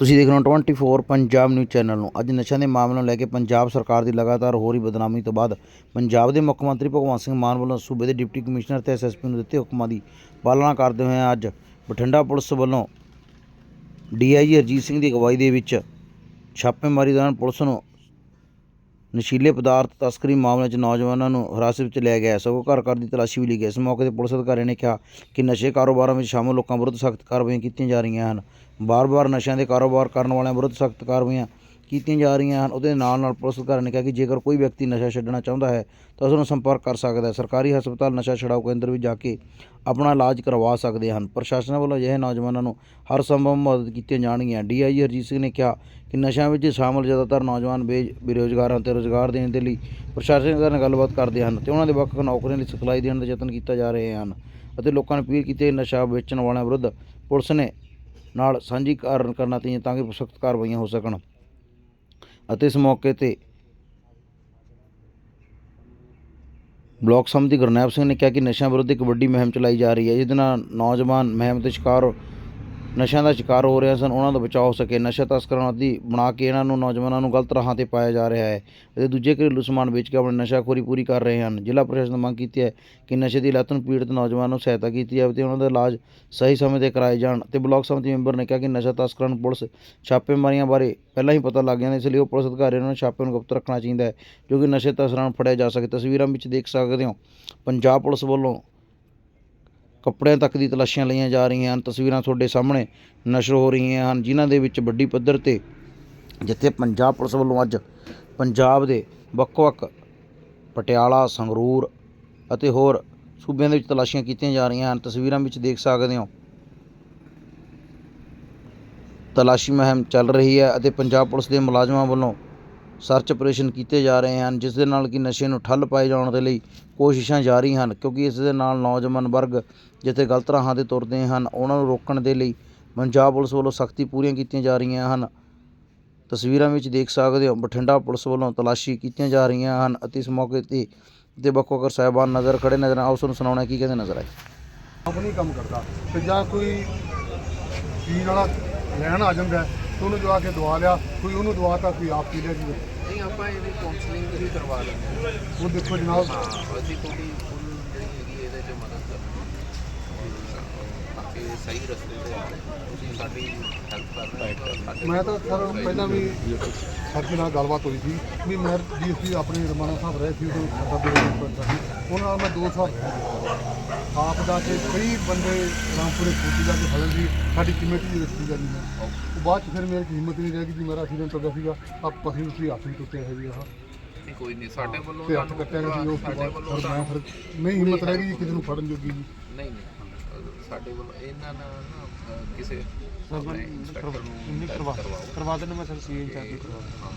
ਤੁਸੀਂ ਦੇਖ ਰਹੇ ਹੋ 24 ਪੰਜਾਬ ਨਿਊਜ਼ ਚੈਨਲ ਨੂੰ। ਅੱਜ ਨਸ਼ਿਆਂ ਦੇ ਮਾਮਲੇ ਨੂੰ ਲੈ ਕੇ ਪੰਜਾਬ ਸਰਕਾਰ ਦੀ ਲਗਾਤਾਰ ਹੋ ਰਹੀ ਬਦਨਾਮੀ ਤੋਂ ਬਾਅਦ ਪੰਜਾਬ ਦੇ ਮੁੱਖ ਮੰਤਰੀ ਭਗਵੰਤ ਸਿੰਘ ਮਾਨ ਵੱਲੋਂ ਸੂਬੇ ਦੇ ਡਿਪਟੀ ਕਮਿਸ਼ਨਰ ਤੇ ਐਸਐਸਪੀ ਨੂੰ ਦਿੱਤੇ ਹੁਕਮਾਂ ਦੀ ਪਾਲਣਾ ਕਰਦੇ ਹੋਏ ਅੱਜ ਬਠਿੰਡਾ ਪੁਲਿਸ ਵੱਲੋਂ ਡੀਆਈਜੀ ਅਰਜੀਤ ਸਿੰਘ ਦੀ ਅਗਵਾਈ ਦੇ ਵਿੱਚ ਛਾਪੇਮਾਰੀ ਦੌਰਾਨ ਪੁਲਿਸ ਨੂੰ ਨਸ਼ੀਲੇ ਪਦਾਰਥ, ਤਸਕਰੀ ਮਾਮਲੇ 'ਚ ਨੌਜਵਾਨਾਂ ਨੂੰ ਹਿਰਾਸਤ ਵਿੱਚ ਲਿਆ ਗਿਆ ਸਗੋਂ ਘਰ ਘਰ ਦੀ ਤਲਾਸ਼ੀ ਵੀ ਲਈ ਗਈ ਇਸ ਮੌਕੇ ਤੇ ਪੁਲਿਸ ਅਧਿਕਾਰੀਆਂ ਨੇ ਕਿਹਾ ਕਿ ਨਸ਼ੇ ਕਾਰੋਬਾਰਾਂ ਵਿੱਚ ਸ਼ਾਮਲ ਲੋਕਾਂ ਵਿਰੁੱਧ ਸਖਤ ਕਾਰਵਾਈਆਂ ਕੀਤੀਆਂ ਜਾ ਰਹੀਆਂ ਹਨ। ਬਾਰ-ਬਾਰ ਨਸ਼ਿਆਂ ਦੇ ਕਾਰੋਬਾਰ ਕਰਨ ਵਾਲਿਆਂ ਵਿਰੁੱਧ ਸਖਤ ਕਾਰਵਾਈਆਂ ਕੀਤੀਆਂ ਜਾ ਰਹੀਆਂ ਹਨ, ਉਹਦੇ ਨਾਲ ਨਾਲ ਪੁਲਿਸ ਅਧਿਕਾਰੀ ਨੇ ਕਿਹਾ ਕਿ ਜੇਕਰ ਕੋਈ ਵਿਅਕਤੀ ਨਸ਼ਾ ਛੱਡਣਾ ਚਾਹੁੰਦਾ ਹੈ, ਤਾਂ ਉਸ ਨੂੰ ਸੰਪਰਕ ਕਰ ਸਕਦਾ ਹੈ। ਸਰਕਾਰੀ ਹਸਪਤਾਲ ਨਸ਼ਾ ਛੁਡਾਊ ਕੇਂਦਰ ਵਿੱਚ ਜਾ ਕੇ ਆਪਣਾ ਇਲਾਜ ਕਰਵਾ ਸਕਦੇ ਹਨ। ਪ੍ਰਸ਼ਾਸਨ ਵੱਲੋਂ ਅਜਿਹੇ ਨੌਜਵਾਨਾਂ ਨੂੰ ਹਰ ਸੰਭਵ ਮਦਦ ਕੀਤੀਆਂ ਜਾਣਗੀਆਂ। ਡੀਆਈਜੀ ਹਰਜੀਤ ਸਿੰਘ ਨੇ ਕਿਹਾ ਕਿ ਨਸ਼ਿਆਂ ਵਿੱਚ ਸ਼ਾਮਲ ਜ਼ਿਆਦਾਤਰ ਨੌਜਵਾਨ ਬੇ ਬੇਰੁਜ਼ਗਾਰਾਂ ਤੇ ਰੁਜ਼ਗਾਰ ਦੇਣ ਦੇ ਲਈ ਪ੍ਰਸ਼ਾਸਨ ਨਾਲ ਗੱਲਬਾਤ ਕਰਦੇ ਹਨ ਤੇ ਉਹਨਾਂ ਦੇ ਵੱਖ ਵੱਖ ਨੌਕਰੀਆਂ ਲਈ ਸਿਖਲਾਈ ਦੇਣ ਦਾ ਯਤਨ ਕੀਤਾ ਜਾ ਰਹੇ ਹਨ ਅਤੇ ਲੋਕਾਂ ਨੇ ਅਪੀਲ ਕੀਤੀ ਨਸ਼ਾ ਵੇਚਣ ਵਾਲਿਆਂ ਵਿਰੁੱਧ ਪੁਲਿਸ ਨੇ ਨਾਲ ਸਾਂਝੀ ਕਾਰਨ ਕਰਨਾ ਚਾਹੀਏ ਤਾਂ ਕਿ ਸਖਤ ਕਾਰਵਾਈਆਂ ਹੋ ਸਕਣ। ਅਤੇ ਇਸ ਮੌਕੇ ਤੇ ਬਲਾਕ ਸਮਿਤੀ ਗੁਰਨੈਬ ਸਿੰਘ ਨੇ ਕਿਹਾ ਕਿ ਨਸ਼ਿਆਂ ਵਿਰੁੱਧ ਇੱਕ ਵੱਡੀ ਮੁਹਿੰਮ ਚਲਾਈ ਜਾ ਰਹੀ ਹੈ ਜਿਹਦੇ ਨਾਲ ਨੌਜਵਾਨ ਮੁਹਿੰਮ ਦੇ ਸ਼ਿਕਾਰ ਨਸ਼ਿਆਂ ਦਾ ਸ਼ਿਕਾਰ ਹੋ ਰਹੇ ਸਨ, ਉਹਨਾਂ ਤੋਂ ਬਚਾਅ ਹੋ ਸਕੇ। ਨਸ਼ਾ ਤਸਕਰਾਂ ਆਦਿ ਬਣਾ ਕੇ ਇਹਨਾਂ ਨੂੰ ਨੌਜਵਾਨਾਂ ਨੂੰ ਗਲਤ ਰਾਹਾਂ ਤੇ ਪਾਇਆ ਜਾ ਰਿਹਾ ਹੈ। ਅਤੇ ਦੂਜੇ ਘਰੇਲੂ ਸਮਾਨ ਵੇਚ ਕੇ ਆਪਣੀ ਨਸ਼ਾਖੋਰੀ ਪੂਰੀ ਕਰ ਰਹੇ ਹਨ। ਜ਼ਿਲ੍ਹਾ ਪ੍ਰਸ਼ਾਸਨ ਮੰਗ ਕੀਤੀ ਹੈ ਕਿ ਨਸ਼ੇ ਦੀ ਲੱਤ ਨੂੰ ਪੀੜਤ ਨੌਜਵਾਨਾਂ ਨੂੰ ਸਹਾਇਤਾ ਕੀਤੀ ਜਾਵੇ ਤੇ ਉਹਨਾਂ ਦਾ ਇਲਾਜ ਸਹੀ ਸਮੇਂ ਤੇ ਕਰਾਏ ਜਾਣ। ਤੇ ਬਲਾਕ ਸਮਿਤੀ ਮੈਂਬਰ ਨੇ ਕਿਹਾ ਕਿ ਨਸ਼ਾ ਤਸਕਰਾਂ ਨੂੰ ਪੁਲਿਸ ਛਾਪੇਮਾਰੀਆਂ ਬਾਰੇ ਪਹਿਲਾਂ ਹੀ ਪਤਾ ਲੱਗ ਜਾਂਦਾ ਇਸ ਲਈ ਉਹ ਪੁਲਿਸ ਅਧਿਕਾਰੀਆਂ ਨੂੰ ਛਾਪੇ ਨੂੰ ਗੁਪਤ ਰੱਖਣਾ ਚਾਹੀਦਾ ਹੈ, ਜੋ ਕਿ ਨਸ਼ੇ ਤਸਕਰਾਂ ਨੂੰ ਫੜਿਆ ਜਾ ਸਕੇ। ਤਸਵੀਰਾਂ ਵਿੱਚ ਦੇਖ ਸਕਦੇ ਹੋ, ਪੰਜਾਬ ਪੁਲਿਸ ਵੱਲੋਂ ਕੱਪੜਿਆਂ ਤੱਕ ਦੀ ਤਲਾਸ਼ੀਆਂ ਲਈਆਂ ਜਾ ਰਹੀਆਂ ਹਨ। ਤਸਵੀਰਾਂ ਤੁਹਾਡੇ ਸਾਹਮਣੇ ਨਸ਼ਰ ਹੋ ਰਹੀਆਂ ਹਨ। ਜਿਨ੍ਹਾਂ ਦੇ ਵਿੱਚ ਵੱਡੀ ਪੱਧਰ ਤੇ ਜਿੱਥੇ ਪੰਜਾਬ ਪੁਲਿਸ ਵੱਲੋਂ ਅੱਜ ਪੰਜਾਬ ਦੇ ਵੱਖ-ਵੱਖ ਪਟਿਆਲਾ, ਸੰਗਰੂਰ ਅਤੇ ਹੋਰ ਸੂਬਿਆਂ ਦੇ ਵਿੱਚ ਤਲਾਸ਼ੀਆਂ ਕੀਤੀਆਂ ਜਾ ਰਹੀਆਂ ਹਨ। ਤਸਵੀਰਾਂ ਵਿੱਚ ਦੇਖ ਸਕਦੇ ਹੋ। ਤਲਾਸ਼ੀ ਮੁਹਿੰਮ ਚੱਲ ਰਹੀ ਹੈ ਅਤੇ ਪੰਜਾਬ ਪੁਲਿਸ ਦੇ ਮੁਲਾਜ਼ਮਾਂ ਵੱਲੋਂ ਸਰਚ ਆਪਰੇਸ਼ਨ ਕੀਤੇ ਜਾ ਰਹੇ ਹਨ, ਜਿਸ ਦੇ ਨਾਲ ਕਿ ਨਸ਼ੇ ਨੂੰ ਠੱਲ ਪਾਏ ਜਾਣ ਦੇ ਲਈ ਕੋਸ਼ਿਸ਼ਾਂ ਜਾਰੀ ਹਨ, ਕਿਉਂਕਿ ਇਸ ਦੇ ਨਾਲ ਨੌਜਵਾਨ ਵਰਗ ਜਿੱਥੇ ਗਲਤ ਰਾਹਾਂ ਤੇ ਤੁਰਦੇ ਹਨ, ਉਹਨਾਂ ਨੂੰ ਰੋਕਣ ਦੇ ਲਈ ਪੰਜਾਬ ਪੁਲਿਸ ਵੱਲੋਂ ਸਖਤੀ ਪੂਰੀਆਂ ਕੀਤੀਆਂ ਜਾ ਰਹੀਆਂ ਹਨ। ਤਸਵੀਰਾਂ ਵਿੱਚ ਦੇਖ ਸਕਦੇ ਹੋ, ਬਠਿੰਡਾ ਪੁਲਿਸ ਵੱਲੋਂ ਤਲਾਸ਼ੀ ਕੀਤੀਆਂ ਜਾ ਰਹੀਆਂ ਹਨ ਅਤੇ ਇਸ ਮੌਕੇ ਤੇ ਤੇ ਵੱਖ ਸਾਹਿਬਾਨ ਨਜ਼ਰ ਖੜੇ ਨਜ਼ਰ ਆਓ ਤੁਹਾਨੂੰ ਸੁਣਾਉਣਾ ਕੀ ਕਹਿੰਦੇ ਨਜ਼ਰ ਆਏ? ਆਪ ਕੰਮ ਕਰਦਾ ਤੇ ਜਾਂ ਕੋਈ ਪੀਣ ਵਾਲਾ ਲੈਣ ਆ ਜਾਂਦਾ ਉਹਨੂੰ ਜਵਾ ਕੇ ਦਵਾ ਲਿਆ, ਕੋਈ ਉਹਨੂੰ ਦਵਾ ਕੋਈ ਆਪ ਪੀ ਲਿਆ ਜੀ। ਨਹੀਂ ਆਪਾਂ ਇਹਦੀ ਕਾਉਂਸਲਿੰਗ ਵੀ ਕਰਵਾ ਲੈਂਦੇ ਹਾਂ। ਉਹ ਦੇਖੋ ਜਨਾਬ ਹਾਂ ਅਸੀਂ ਤੁਹਾਡੀ ਫੁੱਲ ਜਿਹੜੀ ਹੈਗੀ ਇਹਦੇ 'ਚ ਮਦਦ ਕਰਾਂਗੇ ਤਾਂ ਕਿ ਸਹੀ ਰਸਤੇ ਤੇ ਆ। ਤੁਸੀਂ ਸਾਡੀ ਹੈਲਪ ਕਰ ਰਹੇ ਹੋ। ਸਾਡੇ ਮੈਂ ਤਾਂ ਸਰ ਪਹਿਲਾਂ ਵੀ ਸਰ ਦੇ ਨਾਲ ਗੱਲਬਾਤ ਹੋਈ ਸੀ ਵੀ ਮੈਂ ਡੀਐਸਪੀ ਆਪਣੇ ਰਮਾਨਾ ਸਾਹਿਬ ਰਹੇ ਸੀ ਉਦੋਂ ਸਾਡਾ ਦੇ ਉਹਨਾਂ ਨਾਲ ਮੈਂ ਦੋ ਸਾਲ ਆਪ ਜਾ ਕੇ ਕਈ ਬੰਦੇ ਰਾਮਪੁਰੇ ਫੂਟੀ ਜਾ ਕੇ ਫੜਨ ਦੀ ਸਾਡੀ ਕਮੇਟੀ ਦੀ ਰਿਸ਼ਤੇਦਾਰੀ ਹੈ। ਉਹ ਬਾਅਦ ਚ ਫਿਰ ਮੇਰੇ ਚ ਹਿੰਮਤ ਨਹੀਂ ਰਹਿ ਗਈ ਕਿ ਮੇਰਾ ਐਕਸੀਡੈਂਟ ਹੋ ਗਿਆ ਸੀਗਾ। ਆਪ ਪਸੀ ਤੁਸੀਂ ਹੱਥ ਵੀ ਟੁੱਟੇ ਹੈ ਜੀ ਆਹ। ਨਹੀਂ, ਕੋਈ ਨਹੀਂ ਸਾਡੇ ਵੱਲੋਂ ਤੇ ਤੁਹਾਨੂੰ ਕੱਟਿਆ ਗਿਆ ਸੀ ਉਸ ਤੋਂ ਸਾਡੇ ਬਾਅਦ ਵੱਲੋਂ ਫਿਰ ਮੈਂ ਫਿਰ ਨਹੀਂ ਹਿੰਮਤ ਰਹਿ ਗਈ ਜੀ ਕਿਸੇ ਨੂੰ ਫੜਨ ਜੋਗੀ ਜੀ। ਨਹੀਂ ਨਹੀਂ। ਸਾਡੇ ਵੱਲੋਂ ਇਹਨਾਂ ਨਾਲ ਨਾ ਕਿਸੇ ਕਰਵਾ ਕਰਵਾ ਦੇਣਾ ਮੈਂ ਸਰ ਸੀ ਇੰਚਾਰਜ ਕਰਵਾ ਦੇਣਾ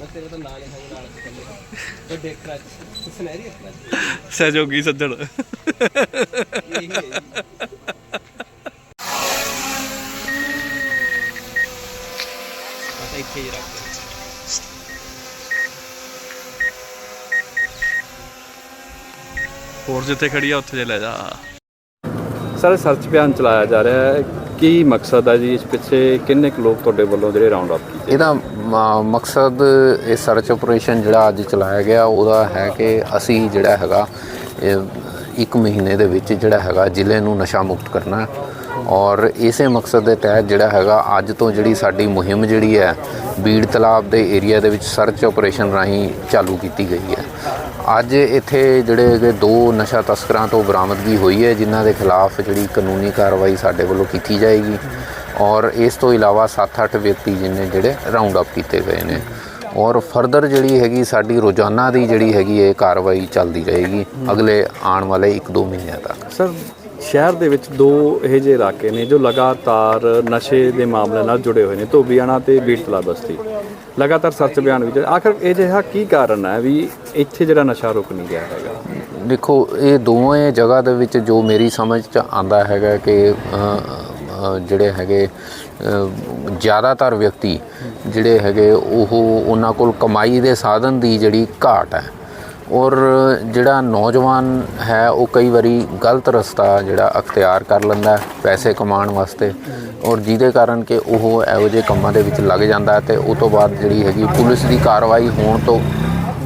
ਮੈਂ ਤੇਰੇ ਤੋਂ ਨਾਲ ਹੀ ਹਾਂ ਨਾਲ ਸੁਨਹਿਰੀ ਸਹਿਯੋਗੀ ਸੱਜਣ। ਇਹ ਹੀ ਹੈ ਜੀ ਪਤਾ ਇੱਥੇ ਹੀ ਰੱਖ ਦੇ। ਹੋਰ ਜਿੱਥੇ ਖੜੀ ਆ ਉੱਥੇ ਜੇ ਲੈ ਜਾ। ਸਰ ਸਰਚ ਅਭਿਆਨ ਚਲਾਇਆ ਜਾ ਰਿਹਾ ਹੈ। ਕੀ ਮਕਸਦ ਹੈ ਜੀ ਇਸ ਪਿੱਛੇ? ਕਿੰਨੇ ਕੁ ਲੋਕ ਤੁਹਾਡੇ ਵੱਲੋਂ ਜਿਹੜੇ ਰਾਉਂਡ ਅਪ ਕੀਤੇ? ਇਹਦਾ ਮਕਸਦ ਇਹ ਸਰਚ ਆਪਰੇਸ਼ਨ ਜਿਹੜਾ ਅੱਜ ਚਲਾਇਆ ਗਿਆ, ਉਹਦਾ ਹੈ ਕਿ ਅਸੀਂ ਜਿਹੜਾ ਹੈਗਾ, ਇਹ ਇੱਕ ਮਹੀਨੇ ਦੇ ਵਿੱਚ ਜਿਹੜਾ ਹੈਗਾ ਜ਼ਿਲ੍ਹੇ ਨੂੰ ਨਸ਼ਾ ਮੁਕਤ ਕਰਨਾ ਔਰ ਇਸੇ ਮਕਸਦ ਦੇ ਤਹਿਤ ਜਿਹੜਾ ਹੈਗਾ, ਅੱਜ ਤੋਂ ਜਿਹੜੀ ਸਾਡੀ ਮੁਹਿੰਮ ਜਿਹੜੀ ਹੈ, ਬੀੜ ਤਲਾਬ ਦੇ ਏਰੀਆ ਦੇ ਵਿੱਚ ਸਰਚ ਆਪਰੇਸ਼ਨ ਰਾਹੀਂ ਚਾਲੂ ਕੀਤੀ ਗਈ ਹੈ। ਅੱਜ ਇੱਥੇ ਜਿਹੜੇ ਹੈਗੇ ਦੋ ਨਸ਼ਾ ਤਸਕਰਾਂ ਤੋਂ ਬਰਾਮਦਗੀ ਹੋਈ ਹੈ, ਜਿਨ੍ਹਾਂ ਦੇ ਖਿਲਾਫ ਜਿਹੜੀ ਕਾਨੂੰਨੀ ਕਾਰਵਾਈ ਸਾਡੇ ਵੱਲੋਂ ਕੀਤੀ ਜਾਏਗੀ। ਔਰ ਇਸ ਤੋਂ ਇਲਾਵਾ 7-8 ਵਿਅਕਤੀ ਜਿਨੇ ਜਿਹੜੇ ਰਾਉਂਡ ਅਪ ਕੀਤੇ ਗਏ ਨੇ। ਔਰ ਫਰਦਰ ਜਿਹੜੀ ਹੈਗੀ ਸਾਡੀ ਰੋਜ਼ਾਨਾ ਦੀ ਜਿਹੜੀ ਹੈਗੀ ਇਹ ਕਾਰਵਾਈ ਚੱਲਦੀ ਰਹੇਗੀ ਅਗਲੇ ਆਉਣ ਵਾਲੇ 1-2 ਮਹੀਨਿਆਂ ਤੱਕ। ਸਰ ਸ਼ਹਿਰ ਦੇ ਵਿੱਚ ਦੋ ਇਹੋ ਜਿਹੇ ਇਲਾਕੇ ਨੇ ਜੋ ਲਗਾਤਾਰ ਨਸ਼ੇ ਦੇ ਮਾਮਲੇ ਨਾਲ ਜੁੜੇ ਹੋਏ ਨੇ ਧੋਬੀਆਣਾ ਤੇ ਬੀੜਤਲਾ ਬਸਤੀ। ਲਗਾਤਾਰ ਸਰਚ ਅਭਿਆਨ ਵਿੱਚ ਆਖਰ ਇਹ ਜਿਹਾ ਕੀ ਕਾਰਨ ਹੈ ਵੀ ਇੱਥੇ ਜਿਹੜਾ ਨਸ਼ਾ ਰੁਕ ਨਹੀਂ ਰਿਹਾ ਹੈਗਾ? ਦੇਖੋ ਇਹ ਦੋਵੇਂ ਜਗ੍ਹਾ ਦੇ ਵਿੱਚ ਜੋ ਮੇਰੀ ਸਮਝ ਚ ਆਂਦਾ ਹੈਗਾ ਕਿ ਜਿਹੜੇ ਹੈਗੇ ਜ਼ਿਆਦਾਤਰ ਵਿਅਕਤੀ ਜਿਹੜੇ ਹੈਗੇ, ਉਹ ਉਹਨਾਂ ਕੋਲ ਕਮਾਈ ਦੇ ਸਾਧਨ ਦੀ ਜਿਹੜੀ ਘਾਟ ਹੈ। ਔਰ ਜਿਹੜਾ ਨੌਜਵਾਨ ਹੈ, ਉਹ ਕਈ ਵਾਰੀ ਗਲਤ ਰਸਤਾ ਜਿਹੜਾ ਅਖਤਿਆਰ ਕਰ ਲੈਂਦਾ ਪੈਸੇ ਕਮਾਉਣ ਵਾਸਤੇ। ਔਰ ਜਿਹਦੇ ਕਾਰਨ ਕਿ ਉਹ ਇਹੋ ਜਿਹੇ ਕੰਮਾਂ ਦੇ ਵਿੱਚ ਲੱਗ ਜਾਂਦਾ ਹੈ ਤੇ ਉਸ ਤੋਂ ਬਾਅਦ ਜਿਹੜੀ ਹੈਗੀ ਪੁਲਿਸ ਦੀ ਕਾਰਵਾਈ ਹੋਣ ਤੋਂ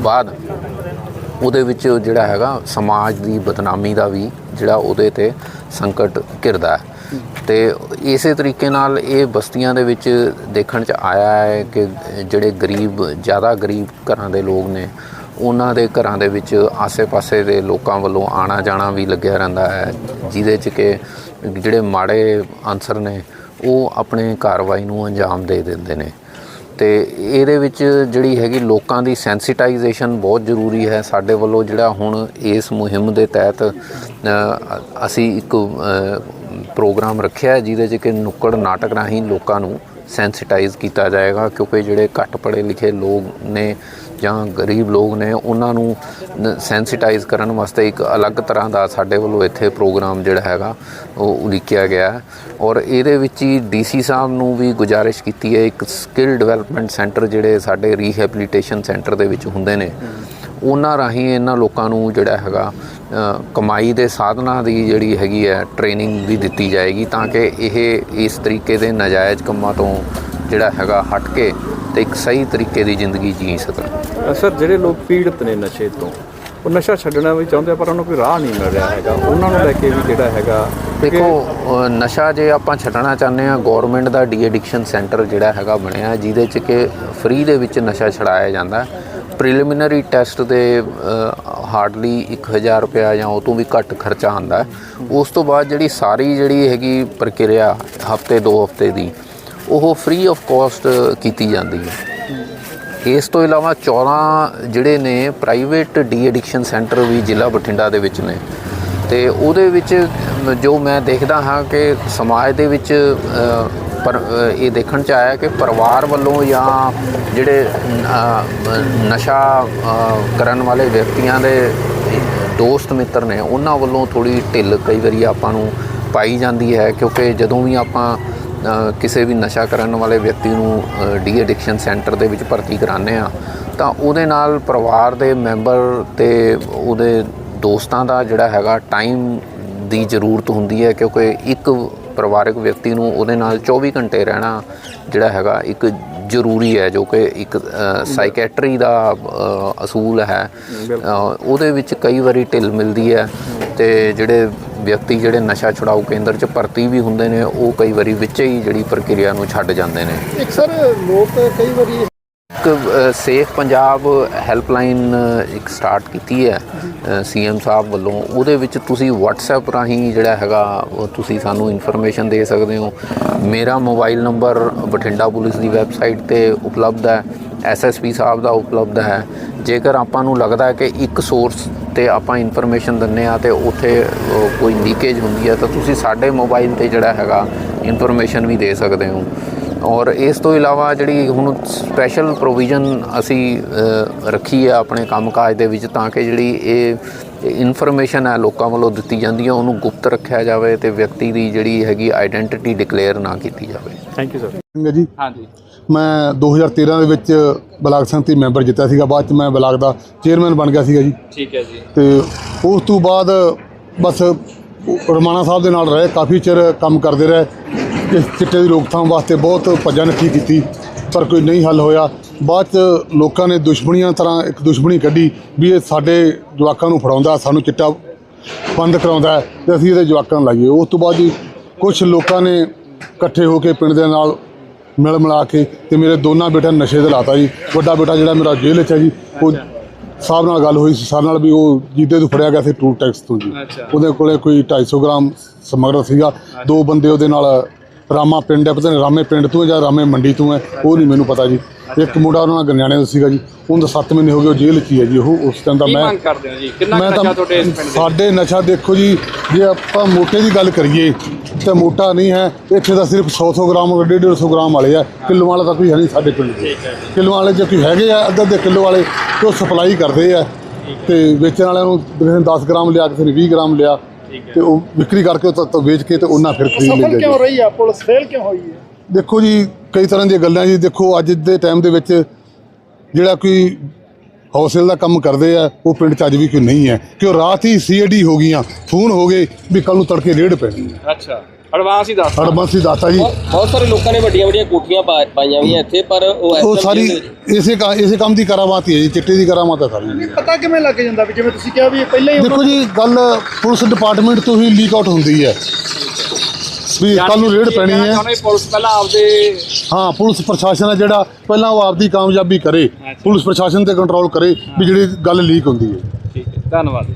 ਬਾਅਦ ਉਹਦੇ ਵਿੱਚ ਜਿਹੜਾ ਹੈਗਾ ਸਮਾਜ ਦੀ ਬਦਨਾਮੀ ਦਾ ਵੀ ਜਿਹੜਾ ਉਹਦੇ ਤੇ ਸੰਕਟ ਘਿਰਦਾ ਹੈ। ਤੇ ਇਸੇ ਤਰੀਕੇ ਨਾਲ ਇਹ ਬਸਤੀਆਂ ਦੇ ਵਿੱਚ ਦੇਖਣ ਚ ਆਇਆ ਹੈ ਕਿ ਜਿਹੜੇ ਗਰੀਬ, ਜ਼ਿਆਦਾ ਗਰੀਬ ਘਰਾਂ ਦੇ ਲੋਕ ਨੇ, ਉਹਨਾਂ ਦੇ ਘਰਾਂ ਦੇ ਵਿੱਚ ਆਸੇ-ਪਾਸੇ ਦੇ ਲੋਕਾਂ ਵੱਲੋਂ ਆਣਾ ਜਾਣਾ ਵੀ ਲੱਗਿਆ ਰਹਿੰਦਾ ਹੈ, ਜਿਹਦੇ ਚ ਕਿ ਜਿਹੜੇ ਮਾੜੇ ਅਨਸਰ ਨੇ, ਉਹ ਆਪਣੇ ਕਾਰਵਾਈ ਨੂੰ ਅੰਜਾਮ ਦੇ ਦਿੰਦੇ ਨੇ। ਤੇ ਇਹਦੇ ਵਿੱਚ ਜਿਹੜੀ ਹੈਗੀ ਲੋਕਾਂ ਦੀ ਸੈਂਸਿਟਾਈਜੇਸ਼ਨ ਬਹੁਤ ਜ਼ਰੂਰੀ ਹੈ। ਸਾਡੇ ਵੱਲੋਂ ਜਿਹੜਾ ਹੁਣ ਇਸ ਮੁਹਿੰਮ ਦੇ ਤਹਿਤ ਅਸੀਂ ਇੱਕ ਪ੍ਰੋਗਰਾਮ ਰੱਖਿਆ ਜਿਹਦੇ 'ਚ ਕਿ ਨੁੱਕੜ ਨਾਟਕ ਰਾਹੀਂ ਲੋਕਾਂ ਨੂੰ ਸੈਂਸਿਟਾਈਜ਼ ਕੀਤਾ ਜਾਏਗਾ, ਕਿਉਂਕਿ ਜਿਹੜੇ ਘੱਟ ਪੜ੍ਹੇ ਲਿਖੇ ਲੋਕ ਨੇ ਜਾਂ ਗਰੀਬ ਲੋਕ ਨੇ, ਉਹਨਾਂ ਨੂੰ ਸੈਂਸਿਟਾਈਜ਼ ਕਰਨ ਵਾਸਤੇ ਇੱਕ ਅਲੱਗ ਤਰ੍ਹਾਂ ਦਾ ਸਾਡੇ ਵੱਲੋਂ ਇੱਥੇ ਪ੍ਰੋਗਰਾਮ ਜਿਹੜਾ ਹੈਗਾ, ਉਹ ਉਲੀਕਿਆ ਗਿਆ ਔਰ ਇਹਦੇ ਵਿੱਚ ਹੀ ਡੀਸੀ ਸਾਹਿਬ ਨੂੰ ਵੀ ਗੁਜ਼ਾਰਿਸ਼ ਕੀਤੀ ਹੈ, ਇੱਕ ਸਕਿੱਲ ਡਿਵੈਲਪਮੈਂਟ ਸੈਂਟਰ ਜਿਹੜੇ ਸਾਡੇ ਰੀਹੈਬਿਲਿਟੇਸ਼ਨ ਸੈਂਟਰ ਦੇ ਵਿੱਚ ਹੁੰਦੇ ਨੇ। ਉਹਨਾਂ ਰਾਹੀਂ ਇਹਨਾਂ ਲੋਕਾਂ ਨੂੰ ਜਿਹੜਾ ਹੈਗਾ ਕਮਾਈ ਦੇ ਸਾਧਨਾਂ ਦੀ ਜਿਹੜੀ ਹੈਗੀ ਹੈ ਟ੍ਰੇਨਿੰਗ ਵੀ ਦਿੱਤੀ ਜਾਏਗੀ ਤਾਂ ਕਿ ਇਹ ਇਸ ਤਰੀਕੇ ਦੇ ਨਾਜਾਇਜ਼ ਕੰਮਾਂ ਤੋਂ ਜਿਹੜਾ ਹੈਗਾ ਹਟ ਕੇ ਤੇ ਇੱਕ ਸਹੀ ਤਰੀਕੇ ਦੀ ਜ਼ਿੰਦਗੀ ਜੀ ਸਕਣ। ਸਰ ਜਿਹੜੇ ਲੋਕ ਪੀੜਤ ਨੇ ਨਸ਼ੇ ਤੋਂ ਉਹ ਨਸ਼ਾ ਛੱਡਣਾ ਵੀ ਚਾਹੁੰਦੇ ਆ ਪਰ ਉਹਨਾਂ ਨੂੰ ਕੋਈ ਰਾਹ ਨਹੀਂ ਮਿਲ ਰਿਹਾ ਹੈਗਾ। ਉਹਨਾਂ ਨੂੰ ਲੈ ਕੇ ਵੀ ਜਿਹੜਾ ਹੈਗਾ ਦੇਖੋ ਨਸ਼ਾ ਜੇ ਆਪਾਂ ਛੱਡਣਾ ਚਾਹੁੰਦੇ ਆ ਗਵਰਨਮੈਂਟ ਦਾ ਡੀ ਐਡਿਕਸ਼ਨ ਸੈਂਟਰ ਜਿਹੜਾ ਹੈਗਾ ਬਣਿਆ ਜਿਹਦੇ ਚ ਕਿ ਫ੍ਰੀ ਦੇ ਵਿੱਚ ਨਸ਼ਾ ਛਡਾਇਆ ਜਾਂਦਾ। ਪ੍ਰੀਲਿਮਿਨਰੀ ਟੈਸਟ ਦੇ ਹਾਰਡਲੀ 1000 ਰੁਪਇਆ ਜਾਂ ਉਹ ਤੋਂ ਵੀ ਘੱਟ ਖਰਚਾ ਆਉਂਦਾ ਹੈ। ਉਸ ਤੋਂ ਬਾਅਦ ਜਿਹੜੀ ਸਾਰੀ ਜਿਹੜੀ ਹੈਗੀ ਪ੍ਰਕਿਰਿਆ ਹਫ਼ਤੇ, ਦੋ ਹਫ਼ਤੇ ਦੀ, ਉਹ ਫ੍ਰੀ ਆਫ ਕਾਸਟ ਕੀਤੀ ਜਾਂਦੀ ਹੈ ਇਸ ਤੋਂ ਇਲਾਵਾ 14 ਜਿਹੜੇ ਨੇ ਪ੍ਰਾਈਵੇਟ ਡੀ ਐਡਿਕਸ਼ਨ ਸੈਂਟਰ ਵੀ ਜ਼ਿਲ੍ਹਾ ਬਠਿੰਡਾ ਦੇ ਵਿੱਚ ਨੇ ਤੇ ਉਹਦੇ ਵਿੱਚ ਜੋ ਮੈਂ ਦੇਖਦਾ ਹਾਂ ਕਿ ਸਮਾਜ ਦੇ ਵਿੱਚ ਪਰ ਇਹ ਦੇਖਣ ਚ ਆਇਆ ਕਿ ਪਰਿਵਾਰ ਵੱਲੋਂ ਜਾਂ ਜਿਹੜੇ ਨਸ਼ਾ ਕਰਨ ਵਾਲੇ ਵਿਅਕਤੀਆਂ ਦੇ ਦੋਸਤ ਮਿੱਤਰ ਨੇ, ਉਹਨਾਂ ਵੱਲੋਂ ਥੋੜੀ ਢਿੱਲ ਕਈ ਵਾਰੀ ਆਪਾਂ ਨੂੰ ਪਾਈ ਜਾਂਦੀ ਹੈ ਕਿਉਂਕਿ ਜਦੋਂ ਵੀ ਆਪਾਂ ਕਿਸੇ ਵੀ ਨਸ਼ਾ ਕਰਨ ਵਾਲੇ ਵਿਅਕਤੀ ਨੂੰ ਡੀ ਐਡਿਕਸ਼ਨ ਸੈਂਟਰ ਦੇ ਵਿੱਚ ਭਰਤੀ ਕਰਾਉਂਦੇ ਆ ਤਾਂ ਉਹਦੇ ਨਾਲ ਪਰਿਵਾਰ ਦੇ ਮੈਂਬਰ ਤੇ ਉਹਦੇ ਦੋਸਤਾਂ ਦਾ ਜਿਹੜਾ ਹੈਗਾ ਟਾਈਮ ਦੀ ਜ਼ਰੂਰਤ ਹੁੰਦੀ ਹੈ ਕਿਉਂਕਿ ਇੱਕ ਪਰਿਵਾਰਕ ਵਿਅਕਤੀ ਨੂੰ ਉਹਦੇ ਨਾਲ 24 ਘੰਟੇ ਰਹਿਣਾ ਜਿਹੜਾ ਹੈਗਾ ਇੱਕ ਜ਼ਰੂਰੀ ਹੈ ਜੋ ਕਿ ਇੱਕ ਸਾਈਕੈਟਰੀ ਦਾ ਅਸੂਲ ਹੈ। ਉਹਦੇ ਵਿੱਚ ਕਈ ਵਾਰੀ ਢਿੱਲ ਮਿਲਦੀ ਹੈ ਤੇ ਜਿਹੜੇ ਵਿਅਕਤੀ ਜਿਹੜੇ ਨਸ਼ਾ ਛੁਡਾਊ ਕੇਂਦਰ 'ਚ ਭਰਤੀ ਵੀ ਹੁੰਦੇ ਨੇ ਉਹ ਕਈ ਵਾਰੀ ਵਿੱਚ ਹੀ ਜਿਹੜੀ ਪ੍ਰਕਿਰਿਆ ਨੂੰ ਛੱਡ ਜਾਂਦੇ ਨੇ। ਇੱਕ ਸਰ ਲੋਕ ਕਈ ਵਾਰੀ ਇੱਕ ਸੇਫ ਪੰਜਾਬ ਹੈਲਪਲਾਈਨ ਇੱਕ ਸਟਾਰਟ ਕੀਤੀ ਹੈ। ਸੀਐਮ ਸਾਹਿਬ ਵੱਲੋਂ। ਉਹਦੇ ਵਿੱਚ ਤੁਸੀਂ WhatsApp ਰਾਹੀਂ ਜਿਹੜਾ ਹੈਗਾ ਤੁਸੀਂ ਸਾਨੂੰ ਇਨਫੋਰਮੇਸ਼ਨ ਦੇ ਸਕਦੇ ਹੋ। ਮੇਰਾ ਮੋਬਾਈਲ ਨੰਬਰ ਬਠਿੰਡਾ ਪੁਲਿਸ ਦੀ ਵੈਬਸਾਈਟ ਤੇ ਉਪਲਬਧ ਹੈ। ਐਸਐਸਪੀ ਸਾਹਿਬ ਦਾ ਉਪਲਬਧ ਹੈ। ਜੇਕਰ ਆਪਾਂ ਨੂੰ ਲੱਗਦਾ ਹੈ ਕਿ ਇੱਕ ਸੋਰਸ ਤੇ ਆਪਾਂ ਇਨਫੋਰਮੇਸ਼ਨ ਦਿੰਨੇ ਆ ਤੇ ਉੱਥੇ ਕੋਈ ਲੀਕੇਜ ਹੁੰਦੀ ਹੈ, ਤਾਂ ਤੁਸੀਂ ਸਾਡੇ ਮੋਬਾਈਲ ਤੇ ਜਿਹੜਾ ਹੈਗਾ ਇਨਫੋਰਮੇਸ਼ਨ ਵੀ ਦੇ ਸਕਦੇ ਹੋ। ਔਰ ਇਸ ਤੋਂ ਇਲਾਵਾ ਜਿਹੜੀ ਹੁਣ ਸਪੈਸ਼ਲ ਪ੍ਰੋਵੀਜ਼ਨ ਅਸੀਂ ਰੱਖੀ ਹੈ ਆਪਣੇ ਕੰਮਕਾਜ ਦੇ ਵਿੱਚ ਤਾਂ ਕਿ ਜਿਹੜੀ ਇਹ ਇਨਫੋਰਮੇਸ਼ਨ ਹੈ ਲੋਕਾਂ ਵੱਲੋਂ ਦਿੱਤੀ ਜਾਂਦੀ ਹੈ ਉਹਨੂੰ ਗੁਪਤ ਰੱਖਿਆ ਜਾਵੇ ਤੇ ਵਿਅਕਤੀ ਦੀ ਜਿਹੜੀ ਹੈਗੀ ਆਇਡੈਂਟੀਟੀ ਡਿਕਲੇਅਰ ਨਾ ਕੀਤੀ ਜਾਵੇ। ਥੈਂਕ ਯੂ ਸਰ ਜੀ। ਹਾਂਜੀ। ਮੈਂ 2013 ਦੇ ਵਿੱਚ ਬਲਾਕ ਸੰਮਤੀ ਮੈਂਬਰ ਜਿੱਤਿਆ ਸੀਗਾ ਬਾਅਦ ਚ ਮੈਂ ਬਲਾਕ ਦਾ ਚੇਅਰਮੈਨ ਬਣ ਗਿਆ ਸੀਗਾ ਜੀ। ਠੀਕ ਹੈ ਜੀ। ਤੇ ਉਸ ਤੋਂ ਬਾਅਦ ਬਸ ਰਮਾਣਾ ਸਾਹਿਬ ਦੇ ਨਾਲ ਰਹੇ ਕਾਫੀ ਚਿਰ ਕੰਮ ਕਰਦੇ ਰਹੇ। ਇਸ ਚਿੱਟੇ ਦੀ ਰੋਕਥਾਮ ਵਾਸਤੇ ਬਹੁਤ ਭੱਜਾ ਨੱਠੀ ਕੀਤੀ ਪਰ ਕੋਈ ਨਹੀਂ ਹੱਲ ਹੋਇਆ। ਬਾਅਦ ਚ ਲੋਕਾਂ ਨੇ ਦੁਸ਼ਮਣੀਆਂ ਤਰ੍ਹਾਂ ਇੱਕ ਦੁਸ਼ਮਣੀ ਕੱਢੀ ਵੀ ਇਹ ਸਾਡੇ ਜਵਾਕਾਂ ਨੂੰ ਫੜਾਉਂਦਾ ਸਾਨੂੰ ਚਿੱਟਾ ਬੰਦ ਕਰਾਉਂਦਾ ਤੇ ਅਸੀਂ ਇਹਦੇ ਜਵਾਕਾਂ ਨੂੰ ਲਾਈਏ। ਉਸ ਤੋਂ ਬਾਅਦ ਜੀ ਕੁਝ ਲੋਕਾਂ ਨੇ ਇਕੱਠੇ ਹੋ ਕੇ ਪਿੰਡ ਦੇ ਨਾਲ ਮਿਲ ਮਿਲਾ ਕੇ ਤੇ ਮੇਰੇ ਦੋਨਾਂ ਬੇਟਿਆਂ ਨੂੰ ਨਸ਼ੇ ਤੇ ਲਾਤਾ ਜੀ। ਵੱਡਾ ਬੇਟਾ ਜਿਹੜਾ ਮੇਰਾ ਜੇਲ੍ਹ 'ਚ ਹੈ ਜੀ ਉਹ ਸਾਹਿਬ ਨਾਲ ਗੱਲ ਹੋਈ ਸੀ ਸਾਡੇ ਨਾਲ ਵੀ ਉਹ ਜੀਦੇ ਤੋਂ ਫੜਿਆ ਗਿਆ ਸੀ ਟੂ ਟੈਕਸ ਤੋਂ ਜੀ। ਉਹਦੇ ਕੋਲੇ ਕੋਈ 250 ਗ੍ਰਾਮ ਸਮਗਰ ਸੀਗਾ। ਦੋ ਬੰਦੇ ਉਹਦੇ ਨਾਲ ਰਾਮਾ ਪਿੰਡ ਹੈ ਪਤਾ ਨਹੀਂ ਰਾਮੇ ਪਿੰਡ ਤੋਂ ਹੈ ਜਾਂ ਰਾਮੇ ਮੰਡੀ ਤੋਂ ਹੈ ਉਹ ਨਹੀਂ ਮੈਨੂੰ ਪਤਾ ਜੀ। ਇੱਕ ਮੁੰਡਾ ਉਹਨਾਂ ਨਾਲ ਗੰਜਾਣੇ ਦਾ ਸੀਗਾ ਜੀ ਉਹਦਾ 7 ਮਹੀਨੇ ਹੋ ਗਏ ਉਹ ਜੇਲ੍ਹ 'ਚ ਹੀ ਹੈ ਜੀ ਉਹ ਉਸ ਟਾਈਮ ਦਾ ਕੀ ਮੈਂ ਮੰਗ ਕਰਦੇ ਹੋ ਜੀ? ਕਿੰਨਾ ਮੈਂ ਨਸ਼ਾ ਤਾਂ ਤੁਹਾਡੇ ਇਸ ਪਿੰਡ ਦੇ ਸਾਡੇ ਨਸ਼ਾ ਦੇਖੋ ਜੀ ਜੇ ਆਪਾਂ ਮੋਟੇ ਦੀ ਗੱਲ ਕਰੀਏ ਤੇ ਮੋਟਾ ਨਹੀਂ ਹੈ ਇੱਥੇ ਤਾਂ ਸਿਰਫ 100 100 ਗ੍ਰਾਮ 150 150 ਗ੍ਰਾਮ ਵਾਲੇ ਆ ਕਿਲੋ ਵਾਲਾ ਤਾਂ ਕੋਈ ਹੈ ਨਹੀਂ ਸਾਡੇ ਪਿੰਡ ਦੇ। ਕਿਲੋ ਵਾਲੇ ਜੇ ਕੋਈ ਹੈਗੇ ਆ ਅੱਧੇ ਅੱਧੇ ਕਿਲੋ ਵਾਲੇ ਤੇ ਉਹ ਸਪਲਾਈ ਕਰਦੇ ਆ। ਤੇ ਵੇਚਣ ਵਾਲਿਆਂ ਨੂੰ ਕਿਸੇ ਨੇ 10 ਗ੍ਰਾਮ ਲਿਆ ਕਿਸੇ ਨੇ 20 ਗ੍ਰਾਮ ਲਿਆ ਤੇ ਉਹ ਵਿਕਰੀ ਕਰਕੇ ਉਹ ਤਾਂ ਵੇਚ ਕੇ ਤੇ ਉਹਨਾਂ ਫਿਰ ਖਰੀਦ ਲੈਂਦੇ ਜੀ। ਰਹੀ ਆ? ਪੁਲਿਸ ਫੇਲ ਕਿਉਂ ਹੋਈ ਹੈ? ਦੇਖੋ ਜੀ ਕਈ ਤਰ੍ਹਾਂ ਦੀਆਂ ਗੱਲਾਂ ਜੀ। ਦੇਖੋ ਅੱਜ ਦੇ ਟਾਈਮ ਦੇ ਵਿੱਚ ਜਿਹੜਾ ਕੋਈ ਹੌਸਲੇ ਦਾ ਕੰਮ ਕਰਦੇ ਆ ਉਹ ਪਿੰਡ 'ਚ ਅੱਜ ਵੀ ਕੋਈ ਨਹੀਂ ਹੈ। ਕਿ ਉਹ ਰਾਤ ਹੀ ਸੀਆਈਡੀ ਹੋ ਗਈਆਂ ਫੋਨ ਹੋ ਗਏ ਵੀ ਕੱਲ ਨੂੰ ਤੜਕੇ ਰੇਡ ਪੈਣੀ ਹੈ ਅੱਛਾ। ਐਡਵਾਂਸ ਹੀ ਦੱਸ ਹਰਬੰਸੀ ਦਾਤਾ ਜੀ। ਬਹੁਤ ਸਾਰੇ ਲੋਕਾਂ ਨੇ ਵੱਡੀਆਂ ਵੱਡੀਆਂ ਕੋਠੀਆਂ ਪਾ- ਪਾਈਆਂ ਹੋਈਆਂ ਇੱਥੇ ਪਰ ਉਹ ਉਹ ਸਾਰੀ ਇਸੇ ਕਾ ਇਸੇ ਕੰਮ ਦੀ ਕਰਾਮਾਤ ਹੀ ਹੈ ਜੀ ਚਿੱਟੇ ਦੀ ਕਰਾਮਾਤ ਹੈ ਸਾਰੀ। ਪਤਾ ਕਿਵੇਂ ਲੱਗ ਜਾਂਦਾ ਵੀ ਜਿਵੇਂ ਤੁਸੀਂ ਕਿਹਾ ਵੀ ਇਹ ਪਹਿਲਾਂ ਹੀ ਦੇਖੋ ਜੀ ਗੱਲ ਪੁਲਿਸ ਡਿਪਾਰਟਮੈਂਟ ਤੋਂ ਹੀ ਲੀਕ ਆਊਟ ਹੁੰਦੀ ਹੈ। ਵੀ ਕੱਲ ਨੂੰ ਰੇਡ ਪੈਣੀ ਹੈ। ਪੁਲਿਸ ਪਹਿਲਾਂ ਆਪਦੇ ਹਾਂ ਪੁਲਿਸ ਪ੍ਰਸ਼ਾਸਨ ਹੈ ਜਿਹੜਾ ਪਹਿਲਾਂ ਉਹ ਆਪਦੀ ਕਾਮਯਾਬੀ ਕਰੇ ਪੁਲਿਸ ਪ੍ਰਸ਼ਾਸਨ ਤੇ ਕੰਟਰੋਲ ਕਰੇ ਵੀ ਜਿਹੜੀ ਗੱਲ ਲੀਕ ਹੁੰਦੀ ਹੈ। ਠੀਕ ਹੈ ਧੰਨਵਾਦ